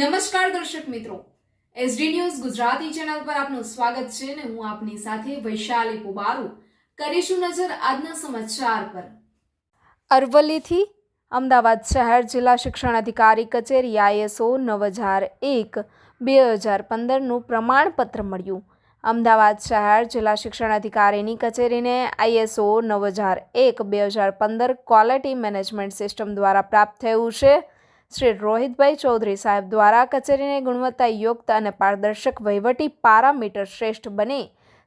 નમસ્કાર દર્શક મિત્રો. એસડી ન્યૂઝ ગુજરાતી ચેનલ પર આપનું સ્વાગત છે અને હું આપની સાથે વૈશાલી પુબારુ. કરીશું નજર આજના સમાચાર પર. અરવલ્લીથી અમદાવાદ શહેર જિલ્લા શિક્ષણ અધિકારી કચેરી આઈએસઓ નવ હજાર એક બે હજાર પંદરનું પ્રમાણપત્ર મળ્યું. અમદાવાદ શહેર જિલ્લા શિક્ષણ અધિકારીની કચેરીને આઈએસઓ નવ હજાર એક બે હજાર પંદર ક્વોલિટી મેનેજમેન્ટ સિસ્ટમ દ્વારા પ્રાપ્ત થયું છે. શ્રી રોહિતભાઈ ચૌધરી સાહેબ દ્વારા કચેરીને ગુણવત્તાયુક્ત અને પારદર્શક વહીવટી પારામીટર શ્રેષ્ઠ બને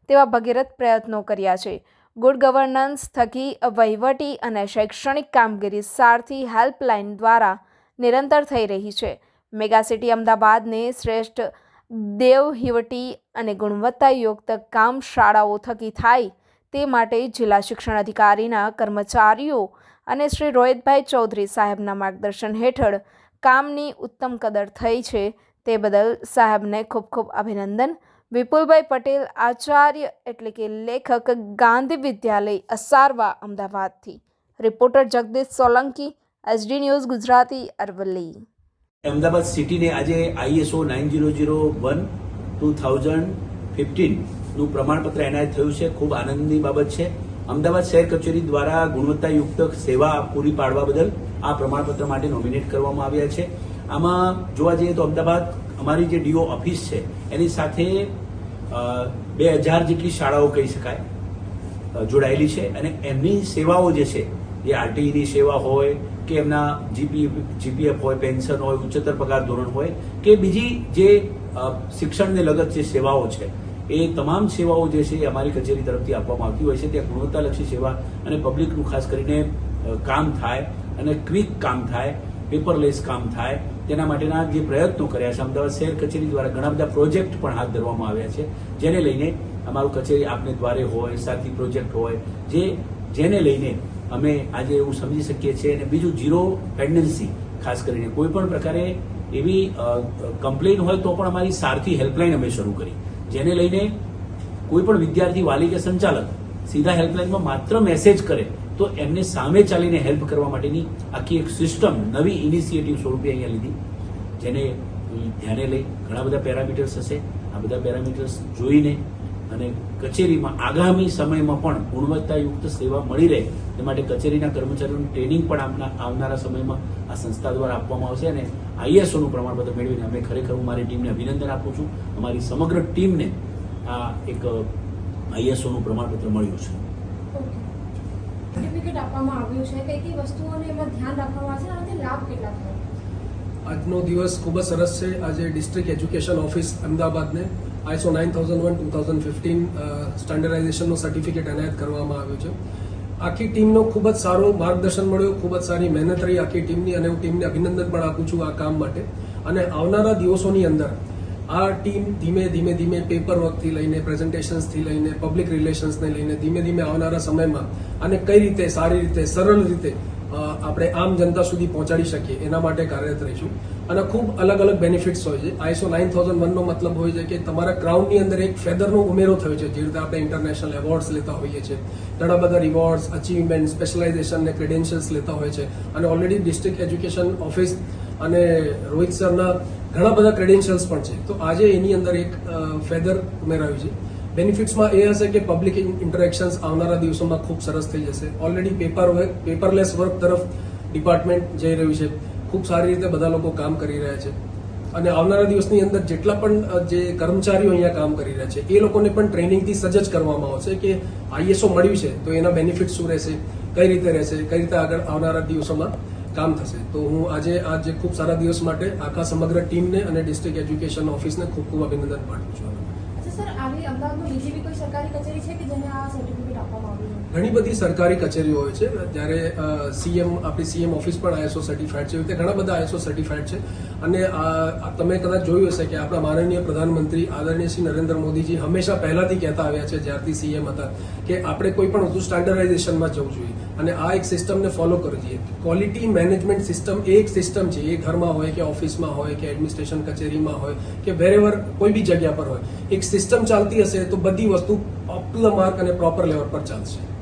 તેવા ભગીરથ પ્રયત્નો કર્યા છે. ગુડ ગવર્નન્સ થકી, વહીવટી અને શૈક્ષણિક કામગીરી સારથી હેલ્પલાઇન દ્વારા નિરંતર થઈ રહી છે. મેગાસિટી અમદાવાદને શ્રેષ્ઠ દેવહીવટી અને ગુણવત્તાયુક્ત કામ શાળાઓ થકી થાય તે માટે જિલ્લા શિક્ષણ અધિકારીના કર્મચારીઓ અને શ્રી રોહિતભાઈ ચૌધરી સાહેબના માર્ગદર્શન હેઠળ કામની ઉત્તમ કદર થઈ છે તે બદલ સાહેબને ખૂબ ખૂબ અભિનંદન. વિપુલભાઈ પટેલ આચાર્ય એટલે કે લેખક ગાંધી વિદ્યાલય અસારવા અમદાવાદથી. Reporter Jagdish Solanki SD news Gujarati, Aravalli. Ahmedabad સિટીને આજે ISO nine zero zero one two thousand ફિફ્ટીનનું પ્રમાણપત્ર એનાયત થયું છે. ખૂબ આનંદની બાબત છે. અમદાવાદ શહેર કચેરી દ્વારા ગુણવત્તાયુક્ત સેવા પૂરી પાડવા બદલ આ પ્રમાણપત્ર માટે નોમિનેટ કરવામાં આવ્યા છે. આમાં જોવા જઈએ તો અમદાવાદ અમારી જે ડીઓ ઓફિસ છે, એની સાથે બે હજાર જેટલી શાળાઓ કહી શકાય જોડાયેલી છે અને એમની સેવાઓ જે છે જે આરટીઈની સેવા હોય કે એમના જીપી, જીપીએફ હોય, પેન્શન હોય, ઉચ્ચતર પગાર ધોરણ હોય કે બીજી જે શિક્ષણને લગત જે સેવાઓ છે એ તમામ સેવાઓ જે છે એ અમારી કચેરી તરફથી આપવામાં આવતી હોય છે. ત્યાં ગુણવત્તાલક્ષી સેવા અને પબ્લિકનું ખાસ કરીને કામ થાય અને ક્વિક કામ થાય, પેપરલેસ કામ થાય, તેના માટેના જે પ્રયત્નો કર્યા છે. અમદાવાદ શહેર કચેરી દ્વારા ઘણા બધા પ્રોજેક્ટ પણ હાથ ધરવામાં આવ્યા છે, જેને લઈને અમારું કચેરી આપને દ્વારે હોય, સાથી પ્રોજેક્ટ હોય, જે, જેને લઈને અમે આજે એવું સમજી શકીએ છીએ. અને બીજું ઝીરો પેન્ડન્સી, ખાસ કરીને કોઈ પણ પ્રકારે એવી કમ્પ્લેન હોય તો પણ અમારી સારથી હેલ્પલાઇન અમે શરૂ કરી. જેને લઈને કોઈ પણ વિદ્યાર્થી વાલી કે સંચાલક સીધા હેલ્પલાઇનમાં માત્ર મેસેજ કરે, તો એમને સામે ચાલીને હેલ્પ કરવા માટેની આખી એક સિસ્ટમ નવી ઇનિશિયેટિવ સ્વરૂપે અહીંયા લીધી, જેને ધ્યાને લઈ ઘણા બધા પેરામીટર્સ હશે. આ બધા પેરામીટર્સ જોઈને અને કચેરીમાં આગામી સમયમાં પણ ગુણવત્તાયુક્ત સેવા મળી રહે તે માટે કચેરીના કર્મચારીઓનું ટ્રેનિંગ પણ આપના આવનારા સમયમાં આ સંસ્થા દ્વારા આપવામાં આવશે અને આઈએસઓનું પ્રમાણપત્ર મેળવીને અમે ખરેખર હું મારી ટીમને અભિનંદન આપું છું. અમારી સમગ્ર ટીમને આ એક આઈએસઓનું પ્રમાણપત્ર મળ્યું છે. સર્ટિફિકેટ આપવામાં આવ્યું છે. કઈ કઈ વસ્તુઓને એમાં ધ્યાન રાખવામાં આવશે અને લાભ કેટલા થાય? આજનો દિવસ ખૂબ જ સરસ છે. આજે ડિસ્ટ્રિક્ટ એજ્યુકેશન ઓફિસ અમદાવાદને ISO nine thousand one two thousand fifteen સ્ટાન્ડર્ડાઇઝેશનનો certificate એનાયત કરવામાં આવ્યો છે. આખી ટીમનો ખૂબ જ સારું માર્ગદર્શન મળ્યું, ખૂબ જ સારી મહેનત રહી આખી ટીમની અને હું ટીમને અભિનંદન પણ આપું છું આ કામ માટે. અને આવનારા દિવસોની અંદર આ ટીમ ધીમે ધીમે ધીમે પેપર વર્કથી લઈને પ્રેઝન્ટેશન્સથી લઈને પબ્લિક રિલેશન્સને લઈને ધીમે ધીમે આવનારા સમયમાં અને કઈ રીતે સારી રીતે, સરળ રીતે આપણે આમ જનતા સુધી પહોંચાડી શકીએ, એના માટે કાર્યરત રહીશું. અને ખૂબ અલગ અલગ બેનિફિટ્સ હોય છે. આઈસો નાઇન થાઉઝન્ડ વનનો મતલબ હોય છે કે તમારા ક્રાઉનની અંદર એક ફેદરનો ઉમેરો થયો છે, જે રીતે આપણે ઇન્ટરનેશનલ એવોર્ડ્સ લેતા હોઈએ છીએ. ઘણા બધા રિવોર્ડ્સ અચીવમેન્ટ સ્પેશિયલાઇઝેશન ને ક્રેડેન્શિયલ્સ લેતા હોય છે. અને ઓલરેડી ડિસ્ટ્રિક્ટ એજ્યુકેશન ઓફિસ અને રોહિત સરના ઘણા બધા ક્રેડેન્શિયલ્સ પણ છે. તો આજે એની અંદર એક ફેદર ઉમેરાયું છે. બેનિફિટ્સમાં એ હશે કે પબ્લિક ઇન્ટરેક્શન્સ આવનારા દિવસોમાં ખૂબ સરસ થઈ જશે. ઓલરેડી પેપર પેપરલેસ વર્ક તરફ ડિપાર્ટમેન્ટ જઈ રહ્યું છે. ખૂબ સારી રીતે બધા લોકો કામ કરી રહ્યા છે. અને આવનારા દિવસની અંદર જેટલા પણ જે કર્મચારીઓ અહીંયા કામ કરી રહ્યા છે, એ લોકોને પણ ટ્રેનિંગથી સજજ કરવામાં આવશે કે આઈએસઓ મળ્યું છે, તો એના બેનિફિટ શું રહેશે, કઈ રીતે રહેશે, કઈ રીતે આગળ આવનારા દિવસોમાં કામ થશે. તો હું આજે આ જે ખૂબ સારા દિવસ માટે આખા સમગ્ર ટીમને અને ડિસ્ટ્રિક્ટ એજ્યુકેશન ઓફિસને ખૂબ ખૂબ અભિનંદન પાઠવું છું. ઘણી બધી સરકારી કચેરીઓ હોય છે. જ્યારે સીએમ, આપણી સીએમ ઓફિસ પણ આઈએસઓ સર્ટિફાઈડ છે. એવી ઘણા બધા આઈએસઓ સર્ટિફાઈડ છે. અને તમે કદાચ જોયું હશે કે આપણા માનનીય પ્રધાનમંત્રી આદરણીય શ્રી નરેન્દ્ર મોદીજી હંમેશા પહેલાથી કહેતા આવ્યા છે, જ્યારથી સીએમ હતા, કે આપણે કોઈ પણ વસ્તુ સ્ટાન્ડર્ડાઇઝેશનમાં જવું જોઈએ. અને આ એક સિસ્ટમને ફોલો કરવી જોઈએ. ક્વોલિટી મેનેજમેન્ટ સિસ્ટમ એ એક સિસ્ટમ છે. એ ઘરમાં હોય કે ઓફિસમાં હોય કે એડમિનિસ્ટ્રેશન કચેરીમાં હોય કે વેરેવર કોઈ બી જગ્યા પર હોય. એક સિસ્ટમ ચાલતી હશે તો બધી વસ્તુ ઓપ ધ માર્ક અને પ્રોપર લેવલ પર ચાલશે.